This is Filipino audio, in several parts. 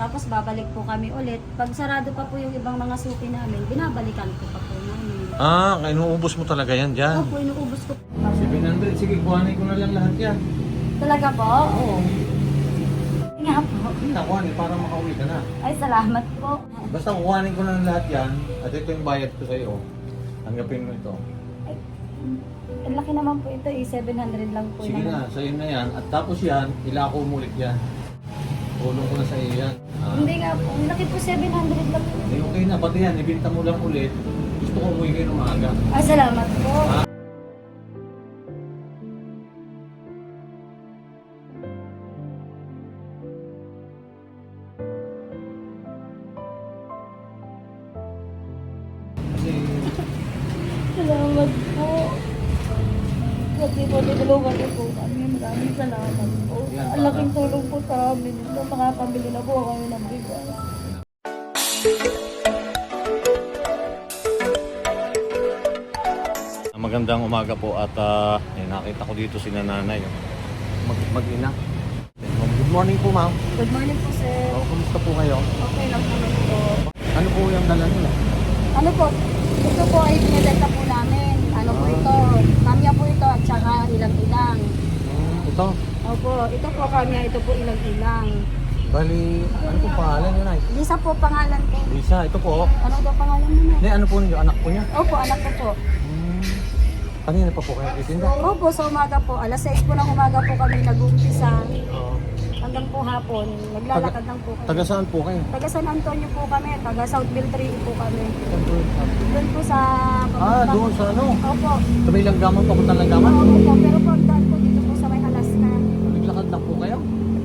Tapos babalik po kami ulit. Pag sarado pa po yung ibang mga suki namin, binabalikan ko pa po namin. Ah, inuubos mo talaga yan dyan. Opo, inuubos ko. 700. Sige, kuhanin ko na lang lahat yan. Talaga po? Oo. Nga po. Hindi na, kuhanin para makauwi ka na. Ay, salamat po. Basta kuhanin ko na lang lahat yan. At ito yung bayad ko sa'yo. Tanggapin mo ito. Ay, ang laki naman po ito eh. 700 lang po. Sige na, sa'yo na yan. At tapos yan, ilako mo ulit yan. Tulong ko na sa iyo yan. Ah. Hindi nga po. Ang laki po 700 lang. Eh, okay na, pati yan, ibinta mo lang ulit. Gusto ko umuwi kayo ng maaga. Ay, salamat po. Ah. Po, tinulungan niyo po kami. Maraming salamat po. Ang laking tulong po sa amin. Ito, makapamili na po kami ng bigas. magandang umaga po at ah, eh, nakita ko dito si nanay. oh. Mag mag-ina. Good morning po ma'am. Good morning po, sir. Oh, kumusta po kayo? Okay lang naman po. Ano po yung dala nila? Ano po? Ito po ay pinadala po namin. Ito? Kamya po ito at saka ilang-ilang. Ito. Opo, ito po kamya, ito po ilang-ilang. Bali, ano po pangalan nyo, Nay? Lisa po pangalan ko. Lisa, ito po. Ano daw pangalan mo na? Nay, ano po niyo? Anak po niya? Opo, anak ko po. Hmm. Kanina pa po kayo titinda? Opo, sa umaga po. Alas 6 po ng umaga po kami nag-umpisa. Oo. Hanggang po hapon. Naglalakad lang po kami. Taga saan po kayo? Taga San Antonio po kami. Taga Southville 3 po kami. Doon po sa... Ah, doon sa ano? Opo. Sa may langgaman, papuntang langgaman? Opo po. Pero po ang daan po dito po sa may Alaska. Naglakad lang po kayo?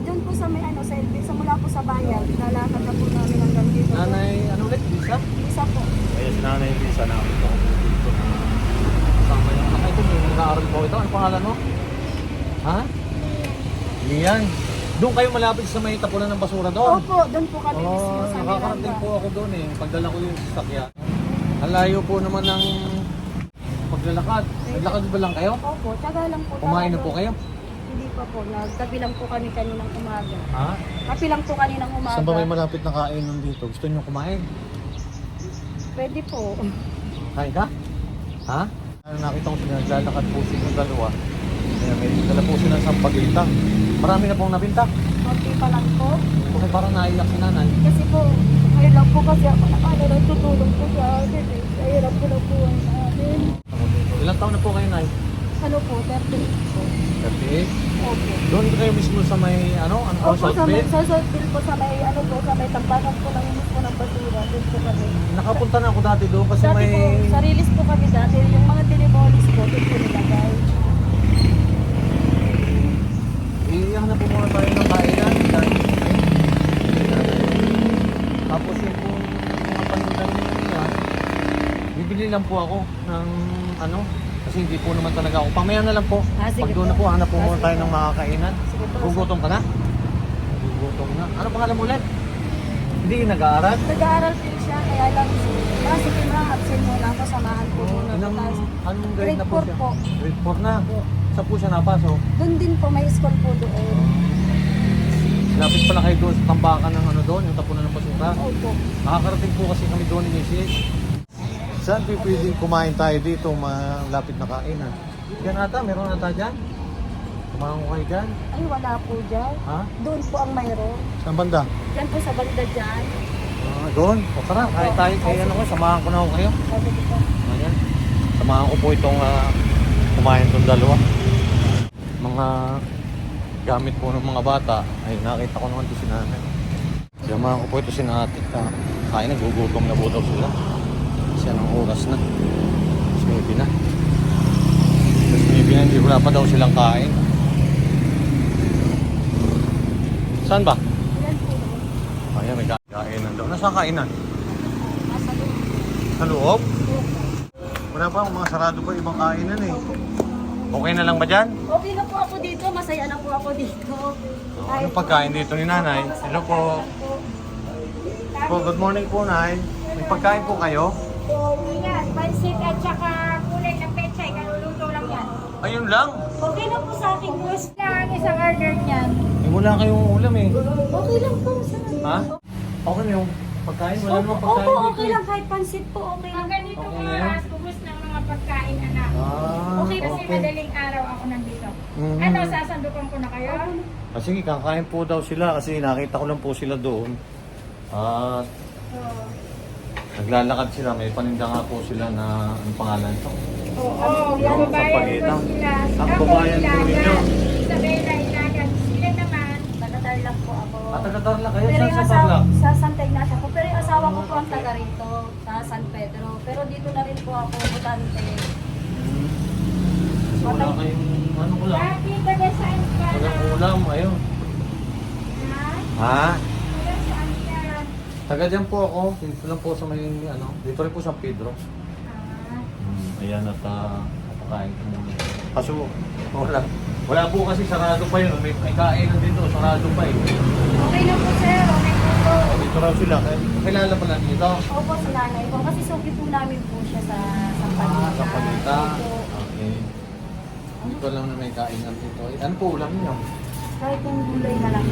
Doon po sa may ano, sa LB. Sa mula po sa bayan. Lalakad na po namin hanggang dito. Nanay, ano ulit? Lisa? Isa po. Ayun, si Nanay Lisa na ito ko dito na kasama yung anak ito. May nag-aaral po ito. Ano pangalan mo? Ha? Lian. Doon kayo malapit sa may tapunan ng basura doon. Opo, doon po kami mismo Oh, sa nakakarating Miranda. po ako doon eh. Pagdala ko yung sasakyan. Ang layo po naman ng paglalakad. Naglakad ba lang kayo? Opo, tsaga lang po. Kumain na po kayo? Hindi pa po. Nagtabi lang po kami kaninang umaga. Ha? Kapi lang po kaninang umaga. Saan ba may malapit na kainan dito? Gusto niyo kumain? Pwede po. Kain ka? Ha? Ano nakita ko sila, naglalakad po sila ng dalawa. Kaya may dala po sila sa pagkita. Marami na pong nabinta. Konti pa lang po. Okay, parang naiyak si nanay. Kasi po, ngayon lang po kasi ako nakano nagtutulong po sa akin eh. Kaya lang po na buhay namin. Ako dito. Ilang taon na po kayo, Nay? Ano po, 30 po. 38. Opo. Doon kayo mismo sa may, ano, ano po, Opo, sa may, sa Southfield po, sa may, ano po, sa may tampanan po ng po ng basura. Doon po kami. Nakapunta na ako dati doon kasi Dati may... po, sa release po kami dati, yung mga deliveries po, doon po nilagay. Iiyak na po muna tayo ng kainan. Dahil Tapos yung po mga panindan nila, bibili lang po ako ng ano, kasi hindi po naman talaga ako. Pamaya na lang po. Ah, sige Pag doon po. na po, hanap po Ah, muna sige tayo po. ng makakainan. Sige po. Gugutom ka na? Gugutom na. Ano pangalan mo ulit? Hindi ka nag-aaral? Nag-aaral po siya, kaya lang, ah, sige ma, absent muna ako, samahan po muna po Anong, tayo. anong grade Grade na po four siya? po. Grade 4 na. Saan po siya napasok? Doon din po, may school po doon. Lapit pala kayo doon sa tambakan ng ano doon, yung tapunan ng basura. Opo. Nakakarating po kasi kami doon ni Mrs. Saan pwedeng kumain tayo dito, malapit na kainan? Yan ata, meron ata dyan. Kumain ko kayo dyan. Ay, wala po dyan. Ha? Doon po ang mayroon. Saan banda? Yan po sa banda dyan. Ah, doon. O tara, kahit tayo kayo ano ko, samahan ko na ako kayo. Sabi ko po. Ayan. Samahan ko po itong ah, kumain itong dalawa. Mga gamit po ng mga bata. Ay, nakita ko naman ito si nanay. Samahan ko po ito si ate. Ah, Kain na, gugutom na po daw sila. Kasi anong oras na. Mas maybe na. Mas maybe na, hindi wala pa daw silang kain. Saan ba? Ayan, may ka- kainan daw. Nasaan kainan? Sa loob? Wala pa, mga sarado pa ibang kainan eh. Okay na lang ba dyan? Okay na po ako dito. Masaya na po ako dito. Anong pagkain dito ni nanay? Hello po. Po, good morning po, nay. May pagkain po kayo? Yan, pansit at saka kulay na pechay, kaluluto lang yan. Ayun lang. Okay lang po sa akin, boss. Lang isang order niyan. Eh, wala kayong ulam eh. Okay lang po, sir. Ha? Okay na yung pagkain. Wala namang pagkain opo, okay eh. lang. Kahit pansit po, okay lang. ganito Okay mga na yan? ubus ng mga pagkain, anak. Ah, Okay, Kasi okay. madaling araw ako nandito. Mhm. Ano, sasandukan ko na kayo? Ah, sige, kakain po daw sila kasi nakita ko lang po sila doon. Ah, Oo. Naglalakad sila. May paninda nga po sila na ang pangalan ito. Oo, Yung kababayan ko Sampaguita. sila. Ang Ako kababayan po ninyo. Isabela Ilagan. Sila naman. Taga-Tarlac po ako. Ah, taga-Tarlac kayo? Pero Saan yung sa asawa, Tarlac? sa Santa Ignacia ko. Pero yung asawa ko po ang taga rito, sa San Pedro. Pero dito na rin po ako, butante. Hmm. So, wala kayong ano ko lang. Dati, taga saan ka na? Walang ulam, ayun. Ha? Ha? Taga dyan po ako. Dito lang po sa may, ano, dito rin po sa Pedro. Ah. Hmm, ayan at uh, napakain ko muna. Kaso, wala. Wala po kasi sarado pa yun. May, may kainan dito, sarado pa eh. Okay na po, sir. Okay po po. Oh, dito raw sila. Kaya, kilala pa lang dito. Opo, sa nanay ko. Kasi suki po namin po siya sa Sampaguita. Ah, sa Pagita. Opo. Okay. Dito lang na may kainan dito. Eh, ano po ulam niyo? Kahit yung gulay na lang.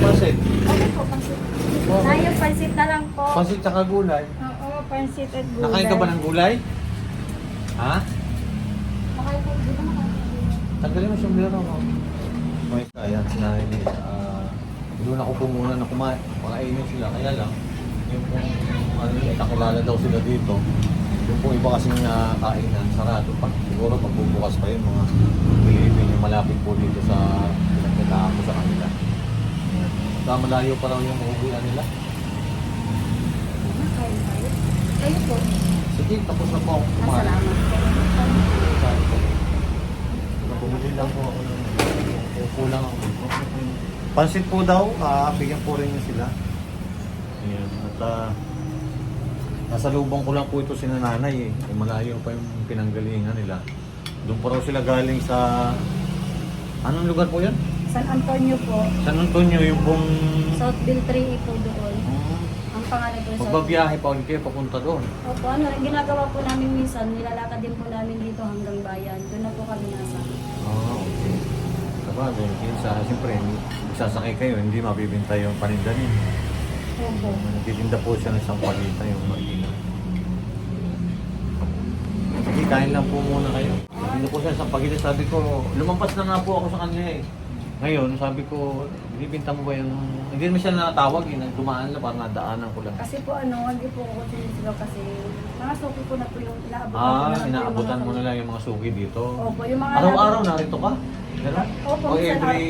Pansit. Okay po, pansit. Oh. Yung pansit na lang po. Pansit tsaka gulay. Oo, pansit at gulay. Nakain ka ba ng gulay? Ha? Okay po, di ba nakain? Tanggalin mo siyang biro mo. May kaya sinabi ni ah, doon ako po muna na kumain. Makainin sila. Kaya lang, yung kung ano nakilala daw sila dito. Yung po iba kasing nakainan, sarado pa. Siguro magbubukas pa yun mga Pilipin yung malapit po dito sa pinagkitaan ko sa kanila. Sa malayo pa raw yung uuwian nila. Nakain tayo. Kayo po. Sige, tapos na po ako Ah, kumain. salamat Bumili lang po ako ng upo lang ako. Pansit po daw, ah, bigyan po rin niya sila. Ayan. At ah, nasa lubong ko lang po ito si nanay eh. eh. Malayo pa yung pinanggalingan nila. Doon po raw sila galing sa... Anong lugar po yan? San Antonio po. San Antonio, yung pong... Southville 3 po doon. Hmm, Ang pangalan po magbabiyahe pa ulit kayo papunta doon. Opo, ano, rin, ginagawa po namin minsan, nilalakad din po namin dito hanggang bayan. Doon na po kami nasa. Ah, okay. Sabagay, kinsa, siyempre, magsasakay kayo, hindi mabibintay yung paninda niyo. Opo. Nagtitinda po siya ng isang palita yung makina. Sige, kain lang po muna kayo. Nagtitinda po siya ng isang pagita. Sabi ko, lumampas na nga po ako sa kanya eh. Ngayon, sabi ko, binibinta mo ba yung... Hindi naman siya natawag eh, dumaan lang, parang nadaanan ko lang. Kasi po ano, hindi po ako sinisigaw kasi mga suki ko na po yung inaabutan ko Ah, na lang po yung inaabutan mga mo na lang yung mga suki dito. Opo, yung mga Araw-araw narito ka? Gano'n? Opo, O minsan every...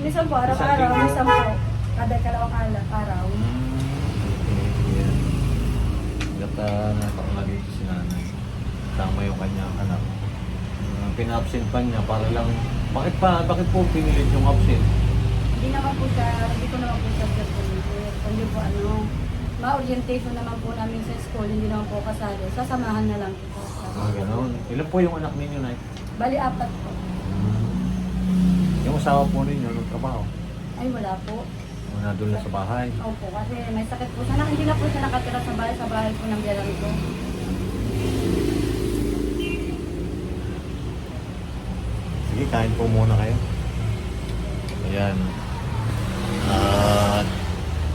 Minsan po, Isang araw-araw, linggo? minsan po, kada kalawang ala- araw. Hmm. Gata na dito si nanay. Tama yung kanyang anak. Uh, pa niya para lang... Bakit pa? Bakit po pinilit yung absent? Hindi naman po siya, hindi ko naman po siya siya Kundi po ano, ma-orientation naman po namin sa school, hindi naman po kasali. Sasamahan na lang po. Ah, gano'n. Ilan po yung anak ninyo, Nay? Bali, apat po. Yung asawa po ninyo, nung trabaho? Ay, wala po. O nandun na sa bahay? Opo, kasi may sakit po siya. Hindi na po siya nakatira sa bahay, sa bahay po ng biyaran ko. Sige, kain po muna kayo. Ayan. At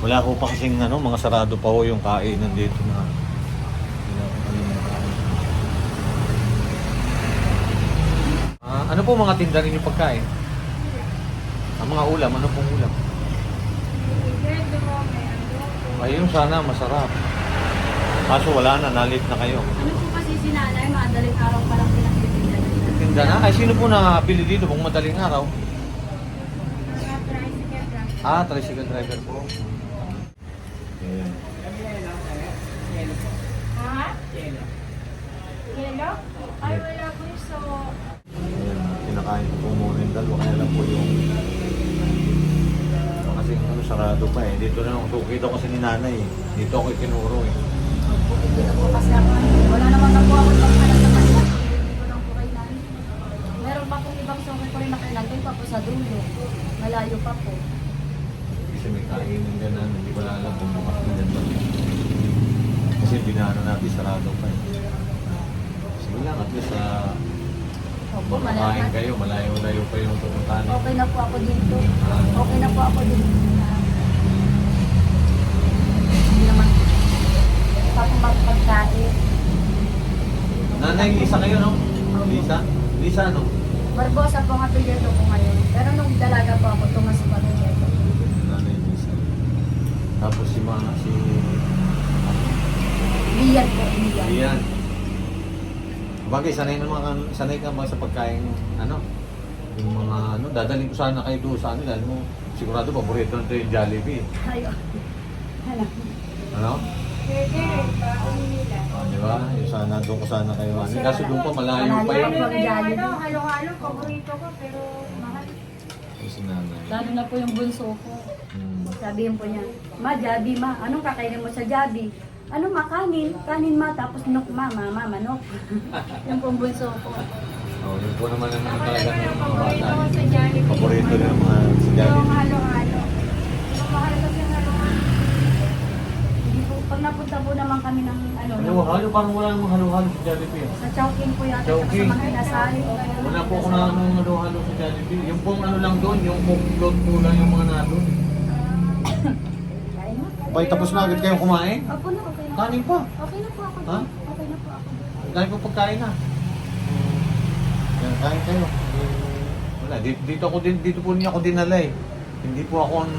wala ko pa kasing ano, mga sarado pa ho yung kainan dito na ano, ano. Ah, po mga tinda ninyo pagkain? Ang mga ulam, ano pong ulam? Ayun, sana masarap. Kaso wala na, nalit na kayo. Ano po kasi si nanay, madaling araw pa lang Tinda na? Ay, sino po nakabili dito kung madaling araw? Ah, tricycle driver po. Ayan. Ha? Yelo? Ay, wala po so. Ayan, kinakain ko po muna yung dalawa. Kaya lang po yung... Kasi ano, sarado pa eh. Dito na ako. Suki daw kasi ni nanay eh. Dito ako itinuro eh. Hindi na po kasi ako. Wala naman na po ako pang alam sa kanila. Hindi ko lang po kay nanay. Meron suki ko rin na kailan. Doon pa po sa dulo. Malayo pa po. Kasi may kainin din na hindi ko alam kung bukas na ba. Kasi binano natin sarado pa eh. Sige lang, at least ah, Opo, malayo. kayo, malayo-layo pa yung pupuntahan. Okay na po ako dito. Okay na po ako dito. Hindi naman. Pa po magpagkain. Nanay, Lisa kayo, no? Lisa? Lisa, ano? Barbosa po ang apelyido ko ngayon. Pero nung dalaga po ako, tumas po ang apelyido. Nanay Lisa. Tapos si mga, si... Lian po, Lian. Ayan. Bagay, sanay naman ka, sanay ka ba sa pagkain, ano? Yung mga, ano, dadalhin ko sana kayo doon sa ano, dahil mo, sigurado paborito nito yung Jollibee. Ayun. Hala. Ano? Oh, di ba? Yung sana, doon ko sana kayo, ano. Kaso doon pa, malayo pa yun. Ano yung ano, halo-halo, paborito ko, pero mahal. Yung si nanay. Lalo na po yung bunso ko. Hmm. Sabihin po niya, Ma, Jabi ma, anong kakainin mo sa Jabi? Ano ma, kanin? Kanin ma, tapos nok ma, mama, manok. yung pong bunso ko. Oh, yun po naman ang Ako talaga ng yung mga bata. Paborito ng mga si Yung Jollibee. halo-halo. Mahal kasi yung halo-halo. Hindi po, pag napunta po naman kami ng ano, Ano, halo, parang wala namang halo-halo sa Jollibee. ah. sa Chowking po yata, Chowking. sa mga inasal. Wala po ako na ano, halo-halo sa Jollibee. Yung pong ano lang doon, yung muklot po lang yung mga nandun. Kain na. Bay, tapos na agad kayong kumain? Ako na, okay na. Kanin pa. Okay na po ako. Ha? Okay na po ako. Dami po pagkain na. Yan, kain kayo. Wala, dito, dito ako din, dito po niya ako dinala eh. Hindi po ako ang,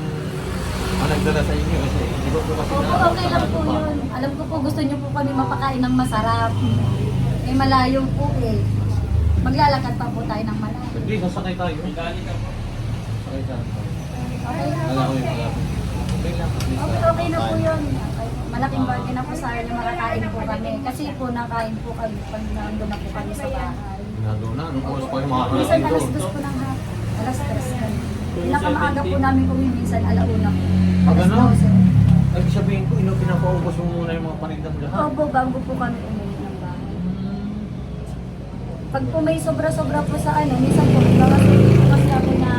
ang nagdala sa inyo kasi Opo, okay lang po yun. Alam ko po gusto niyo po kami mapakain ng masarap. Eh malayo po eh. Maglalakad pa po tayo ng malayo. Hindi, sasakay tayo. Sakay tayo. Okay ko yung wala. Okay lang. Okay, okay na po yun. Malaking bagay na po sa akin makakain po kami. Kasi po nakain po kami pag nandun na po kami sa bahay. Nandun na, anong oras pa yung mga Minsan kalating alas dos po ng hap. Alas tres. Pinakamaaga po namin kung minsan alauna po. Alas ganun? 12. Ay, sabihin ko, ino, pinapaubos mo muna yung mga paninda mo lahat. Opo, bago po kami umuwi ng bahay. Pag po may sobra-sobra po sa ano, minsan po, nagkakasulit po kasi ako na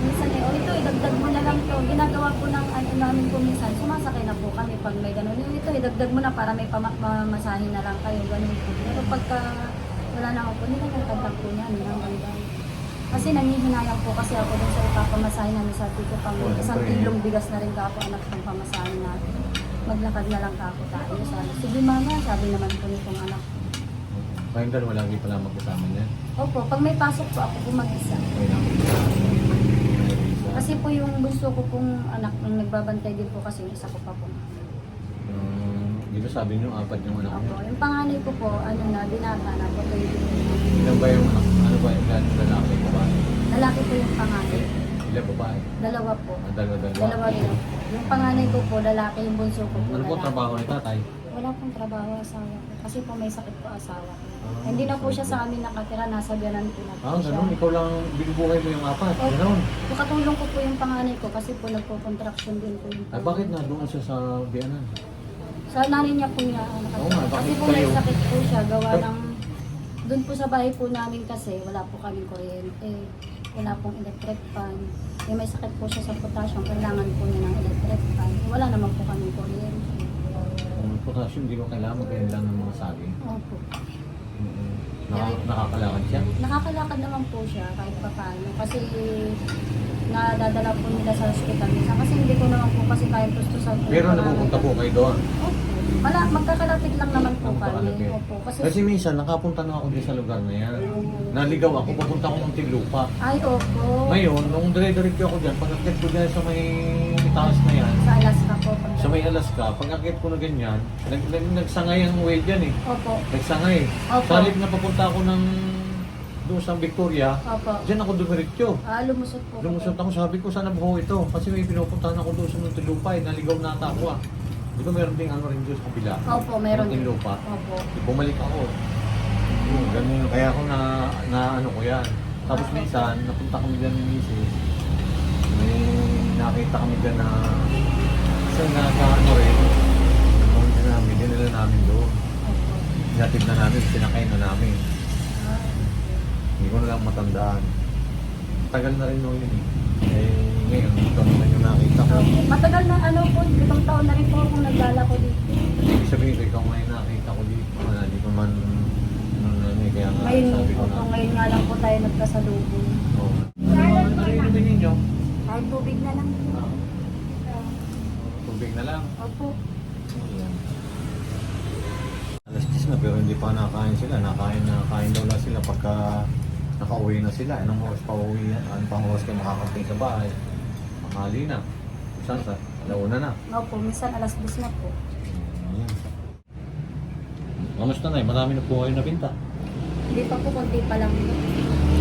minsan eh, oh ito, idagdag mo na lang to. Ginagawa po ng ano namin po minsan, sumasakay na po kami pag may ganun. Yung ito, idagdag mo na para may pama- mamasahin na lang kayo, ganun po. Pero pagka wala na ako po, nilalakad lang po namin hanggang doon. Kasi nangihinayang po kasi ako dun sa ipapamasahin namin sa tito pang Oh, isang kilong bigas na rin ka ako anak ng pamasahin natin. Maglakad na lang ka ako tayo. Sabi, sige mama, sabi naman po nitong anak. Kayong dalawa lagi pala magkasama niya. Opo, pag may pasok po ako po mag-isa. Okay lang. Kasi po yung bunso ko pong anak nung nagbabantay din po kasi yung isa ko pa po. Um, di ba sabi niyo, apat yung anak niyo? Opo, yung panganay ko po, ano na, binata na po. Ilan ba yung anak? Ano ba yung lalaki ko? Lalaki po yung panganay. Ilan babae? Dalawa po. Ah, dalawa, dalawa. Dalawa rin. Yung panganay ko po, lalaki. Yung bunso ko po, Ano po lalaki. trabaho ni tatay? Wala pong trabaho asawa ko. Kasi po may sakit po asawa ko. Ah, Hindi na po siya sa amin nakatira, nasa biyanan po na po Ah, siya. ganun. Ikaw lang binubuhay mo yung apat. Opo. Ganun. Nakatulong ko po yung panganay ko kasi po nagpo-contraction din po yung Ay, bakit na doon siya sa Bianan? Sa nanay niya po niya nakatira. Oo nga, kasi bakit po may kayo? sakit po siya gawa ng doon po sa bahay po namin kasi wala po kaming kuryente. Wala pong electric fan. Eh, may sakit po siya sa potassium. Kailangan po niya ng electric fan. Wala naman po kaming kuryente. Kung potassium, di ba kailangan lang ng mga saging? Opo. Mm-mm. Naka- nakakalakad siya? Nakakalakad naman po siya kahit pa paano. Kasi nadadala po nila sa hospital minsan. Kasi hindi ko naman po kasi kaya gusto sa... Pero napupunta po kayo doon. Opo. Mala, magkakalapit lang naman po kami. Opo. Kasi, Kasi minsan, nakapunta na ako din sa lugar na yan. Naligaw ako, papunta ako ng Tiglupa. ay, opo. Ngayon, nung dire-diretso ako dyan, pag akit ko dyan sa may itaas na yan, Sa Alaska po. Sa may Alaska, pag akit ko na ganyan, nag, nag, nagsangay ang way dyan eh. Opo. Nagsangay. Opo. Sa halip na papunta ako ng doon sa Victoria, Opo. dyan ako dumiretso. Ah, lumusot po. Lumusot ako, sabi ko, sana buho ito. Kasi may pinupuntahan ako doon sa Muntinlupa eh, naligaw na ata ako ah. Di ba meron ding ano rin sa kabila? Opo, meron din. Muntinlupa. Opo. Bumalik ako. Yun, ganun. Kaya ako na, na ano ko yan. Tapos minsan, napunta kami dyan ni Mrs. May nakita kami dyan na isang naka-ano rin. Napunta namin, dinala namin doon. Opo. Hinatid na namin, sinakay na namin. Ah, Hindi ko na lang matandaan. Tagal na rin nung yun eh. Eh, ngayon, ito naman yung nakita ko. Matagal na ano po, itong taon na rin po akong naglalako dito. Ibig sabihin ko, ikaw ngayon nakita ko dito. Wala, di ko man, ano, ano, eh, Kaya nga, Ngayon, sabi ko opo, na. ngayon nga lang po tayo nagkasalubong. Oo. Ano ba inumin ninyo? Kahit tubig na lang. Ah. Tubig na lang. Opo. Ayan. Alas 10 na pero hindi pa nakain sila. Nakain na kain daw lang sila pagka nakauwi na sila. Anong oras pa uwi yan? Anong pang oras kayo makakating sa bahay? Makali na. Isang sa alauna na. Opo, minsan alas 10 na po. Ayan. Kamusta na eh? Marami na po kayo nabinta. Hindi pa po, konti pa lang.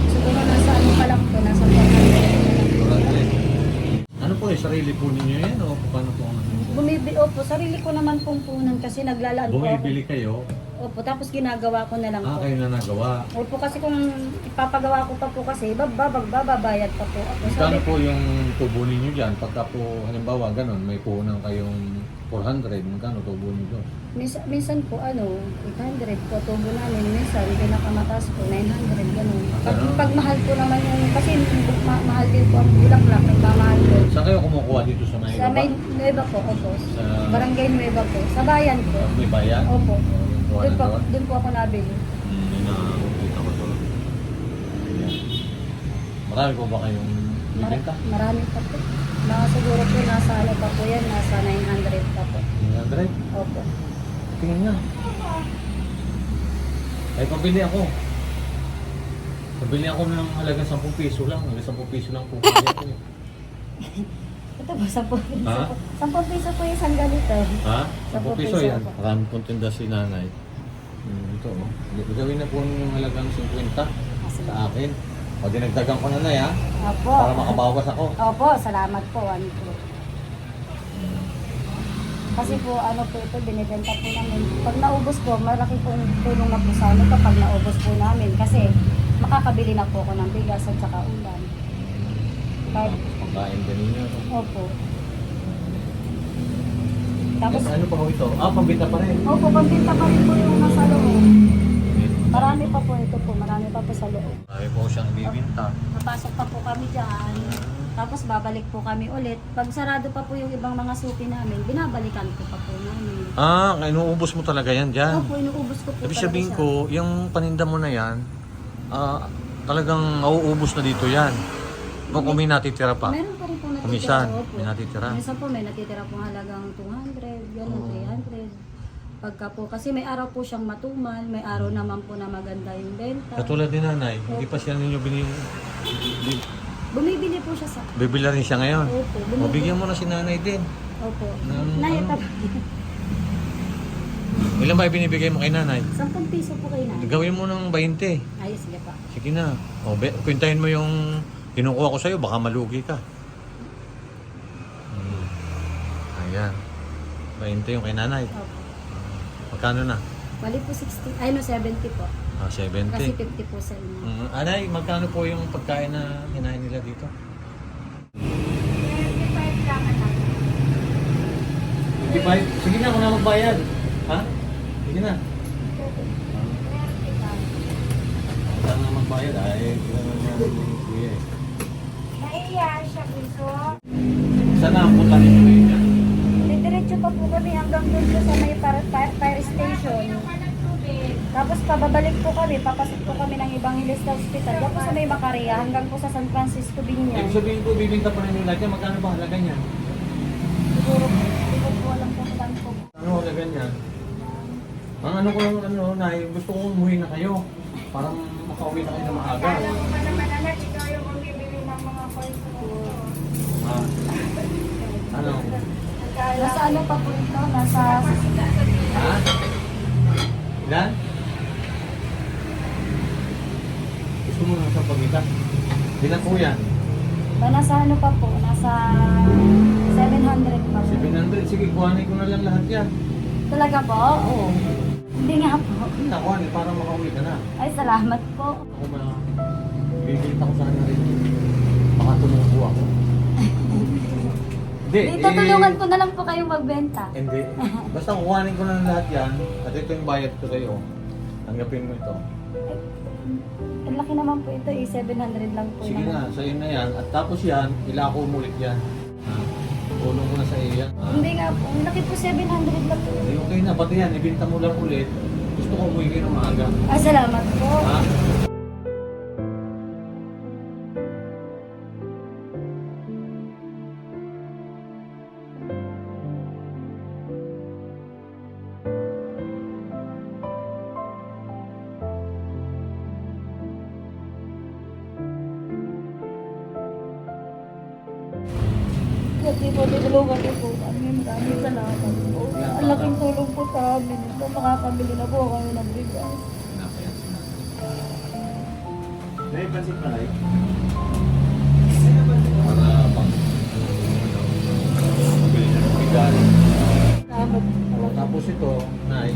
Siguro nasa ano pa lang po, nasa 400. Ano po eh? Sarili po ninyo yan o paano po? ang- Bumibili, opo, sarili ko naman pong punan kasi naglalaan po ako. Bumibili kayo? Opo, tapos ginagawa ko na lang Ah, po. kayo na nagawa. Opo, kasi kung ipapagawa ko pa po kasi, bababag, bababayad pa po ako. Magkano Sabi, po yung tubo ninyo dyan? Pagka po, halimbawa, ganun, may puhunan kayong 400, magkano tubo ninyo doon? minsan, minsan po, ano, 800 po tubo namin. Minsan, pinakamataas po, 900, ganun. Pag, Ganun. pag mahal po naman yung, kasi ma- mahal din po ang bulaklak, nagmamahal po. Saan kayo kumukuha dito sa may Sa may Nueva po, opo. Sa Barangay Nueva po. Sa bayan po. may bayan? Opo. Kuha Doon na po, doon? doon po ako nabili. Hmm, yun na, kita ko doon. Ayan. Marami po ba kayong Mar- bibenta? marami pa po. Mga siguro po nasa ano pa po yan, nasa 900 pa po. 100? Opo. Tingnan nga. Ay, pabili ako. Pabili ako ng halaga 10 piso lang. Halaga 10 piso lang po. pabili ako eh. Ito po, 10 piso Ha? po. 10 piso po isang ganito. Ha? 10 10 piso piso yan. po. Marami pong tinda si nanay. Hmm, ito oh. Hindi- Gawin na po yung halagang 50 Kasi, sa akin. O dinagdagan ko na na ya. Opo. Para makabawas ako. Opo, salamat po. Ano po. Kasi po, ano po ito, binibenta po namin. Pag naubos po, malaki pong tulong na po sa ano kapag naubos po namin. Kasi makakabili na po ako ng bigas at saka ulan. Kahit, Pagkain din ninyo. opo. Tapos, ano pa ho ito? Ah, pambita pa rin. opo, pambinta pa rin po yung nasa loob. Marami pa po ito po, marami pa po sa loob. Marami po siyang bibinta. Napasok pa po kami dyan. Tapos babalik po kami ulit. Pag sarado pa po yung ibang mga suki namin, binabalikan ko pa po namin. Ah, inuubos mo talaga yan dyan. Opo, inuubos ko po Ibig talaga sabihin siya. ko, yung paninda mo na yan, ah, talagang nauubos na dito yan. Kung kung may natitira pa. Meron pa rin po natitira. Kumisan, opo. may natitira. Minsan po may natitira po halagang 200, gano'n, Oo. 300. Pagka po, kasi may araw po siyang matumal, may araw naman po na maganda yung benta. Katulad ni nanay, hindi pa siya ninyo binili. bi- Bumibili po siya sa... Bibila rin siya ngayon. Opo, O bumibili. bigyan mo na si nanay din. Opo. Ng Nay, ano? ito. Ilan ba ibinibigay mo kay nanay? 10 piso po kayo na. Gawin mo ng 20. Ay, sige pa. Sige na. O, be, kwentahin mo yung kinukuha ko sa'yo, baka malugi ka. Hmm. Ayan. 20 yung kay nanay. Opo. Magkano na? Bali po 60, ay no, 70 po. Ah, 70. Kasi 50 po sa inyo. Mm, anay, magkano po yung pagkain na kinain nila dito? 25 lang anak. 55? Sige na, ako na magbayad. Ha? Sige na. 30 lang. Ako na magbayad. Ay, kailangan na sige. Naiya siya gusto. Saan ang punta ninyo yan? Didiretso pa po kami hanggang doon po sa may fire, fire, fire station. Tapos pababalik po kami, papasok po kami ng Evangelista Hospital. Tapos sa may Macaria hanggang po sa San Francisco Ibig Binyan. sabihin ko, bibinta pa rin yung lahat yan. Magkano ba halaga niyan? Siguro po, hindi ko po alam kung saan po. Ano halaga niyan? Ang ano ko lang, ano, nay, gusto ko umuwi na kayo. Parang makauwi na kayo na maaga. Alam mo pa naman anak, ikaw yung bumibili ng mga coins ko. Ah. Ano? Nasa ano pa po ito? Nasa... Ha? Ilan? Gusto mo nasa pagita? Ilan po yan? Ba, nasa ano pa po? Nasa 700 pa po. 700. Sige, kuhanin ko na lang lahat yan. Talaga po? Oo. Hindi nga po. Hindi na, kuhanin para makauwi ka na. Ay, salamat po. Ako ma... Bibinta ko sana rin. Baka tumubo ako. Hindi. Dito eh, tulungan ko na lang po kayong magbenta. Hindi. Basta kuhanin ko na lang lahat yan. At ito yung bayad ko sa'yo. Tanggapin mo ito. Ang laki naman po ito eh, 700 lang po. Sige naman. na, sa'yo na yan. At tapos yan, ilako mo ulit yan. Ha? Tulong ko na sa iyo yan. Ha? Hindi nga po, ang laki po 700 lang po. Eh, okay na, pati yan, ibinta mo lang ulit. Gusto ko umuwi kayo ng maaga. Ah, salamat po. Ha? Salamat po. Tapos ito, Nay,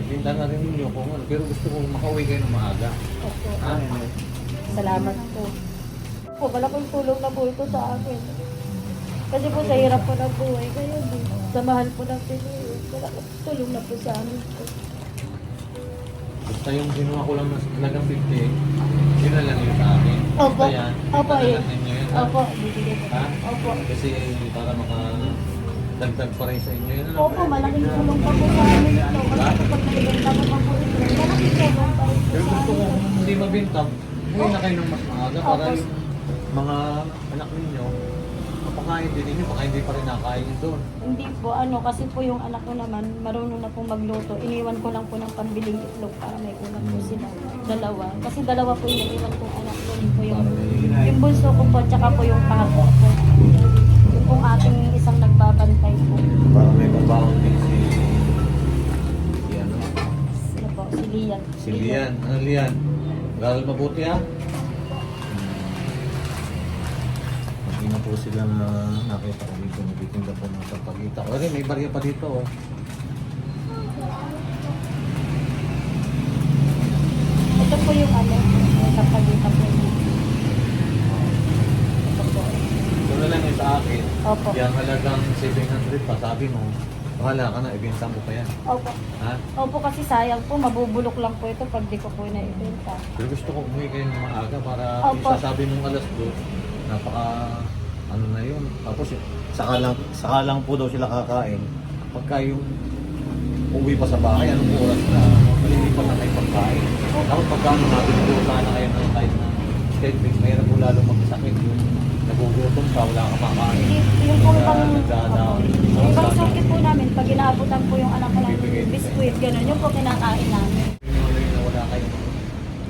Ibinta na rin ninyo kung ano. Pero gusto ko makauwi kayo ng maaga. Opo. Ha? Salamat po. Po, malaking tulong na po ito sa akin. Kasi po sa hirap po ng buhay kayo, sa mahal po ng Pinoy, malaking tulong na po sa amin po. Basta yung kinuha ko lang na talagang 50, yun na lang yun sa akin. Opo. Basta yan, Opo, basta eh. Opo, bibigyan ko. Ha? Opo. Kasi para maka dagdag pa rin sa inyo yun. ano? Opo, malaking tulong pa po sa amin ito. Kasi pag nalibenta ko pa po ito, malaking tulong pa rin po Pero sa gusto ko amin. hindi mabintang, umuwi na kayo ng mas maaga para Opo. yung mga anak ninyo, mapakain din ninyo, baka hindi pa rin nakain yun doon. Hindi po, ano, kasi po yung anak ko naman, marunong na pong magluto. Iniwan ko lang po ng pambiling itlog para may ulam po sila. Dalawa. Kasi dalawa po yung iniwan kong anak ko. Yun po yung, yung bunso ko po, tsaka po yung pangatlo ko. Yung pong ating isang nagbabantay po. Para may babaong din si si ano, Sino po? Si Lian. si Lian. Ano Lian? Garal mabuti ha? Po sila na nakita ko dito, nagtitinda po ng sampagita. O rin, may barya pa dito oh. Ito po yung ano, yung kapagita po. Ito po. Ito lang yung sa akin. Opo. Yung halagang 700 pa, sabi mo, bahala ka na, ibenta mo pa yan. Opo. Ha? Opo kasi sayang po, mabubulok lang po ito pag di ko po na-ibenta. Pero gusto ko umuwi kayo ng maaga para Opo. isasabi mong alas 2, napaka ano na yun. Tapos saka lang, saka lang po daw sila kakain. Pagka yung uwi pa sa bahay, anong oras na malilipat na kayo pagkain. Tapos pagka ano natin, sana kayo ng kahit na schedule, mahirap po lalo magkasakit yung nagugutom ka, wala kang makain. Yung pang... nagdadaan. Yung pang suki po namin, pag inaabutan po yung anak ko ng biskuit, gano'n, yung po kinakain namin. Yung yun na wala kayo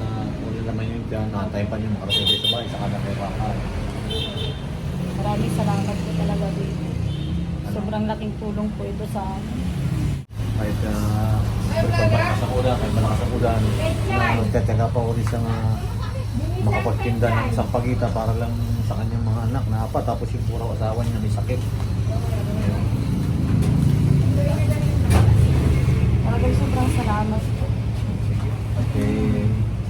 na wala naman yung nakatay pa yung makarating dito sa bahay, saka na kayo kakain. Maraming salamat po talaga dito. Sobrang laking tulong po ito sa amin. kahit na uh, malakas ang ulan, kahit malakas ang ulan, na pa ulit siyang uh, makapagtinda ng isang pagita para lang sa kanyang mga anak na apat, tapos yung puro asawa niya may sakit. Talagang sobrang salamat po. Okay,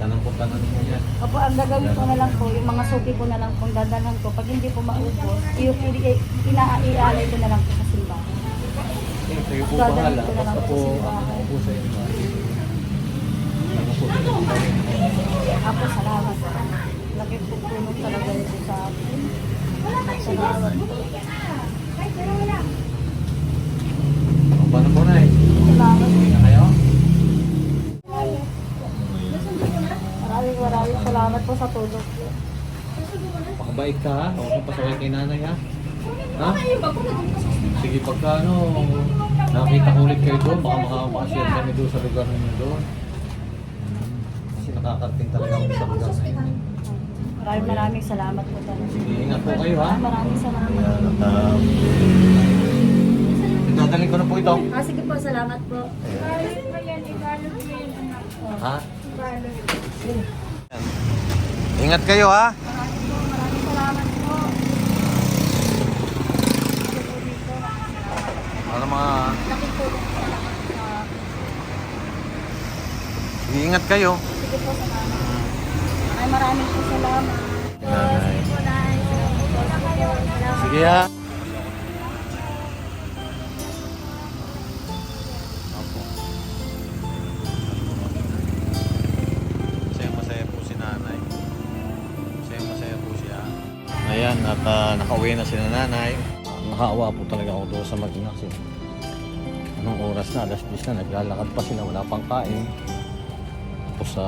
punta na ninyo yan. Opo, ang gagawin ko na lang po, yung mga suki ko na lang pong dadalhan ko. Pag hindi po maubos, ina-ialay ko na lang po sa simbahan. Okay, kayo po bahala. ko na lang Basta po po, ako po sa inyo. Ano po. Ako, salamat po. Laki po tulong talaga ito sa akin. Salamat po. O, Paano po na eh? Salamat po. Uwi na kayo? Maraming maraming salamat po sa tulong po. Pakabait ka ha? Huwag kang pasaway kay nanay ha? Ha? Sige pagka ano, nakita ko ulit kayo doon, baka makakashare kami doon sa lugar ninyo doon. Hmm. Kasi nakakarating talaga ako sa lugar yun. Maraming maraming salamat po talaga. Sige, ingat po kayo ha? Maraming salamat. Ayan, at uh, dadalhin ko na po ito. Ah, sige po, salamat po. Ha? Ingat kayo ha? Maraming po, maraming salamat po. Para mga... Ingat kayo. Sige po, salamat. Ay, maraming po salamat. Sige po, uh, nakauwi na si nanay. Nakaawa po talaga ako doon sa mag-ina kasi Anong oras na? Alas 10 na. Naglalakad pa sila. Wala pang kain. Tapos sa...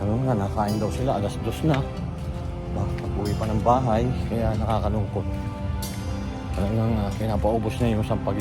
ano nga, nakain daw sila. Alas 2 na. Pag-uwi pa ng bahay. Kaya nakakalungkot. Talagang uh, pinapaubos na yung sampag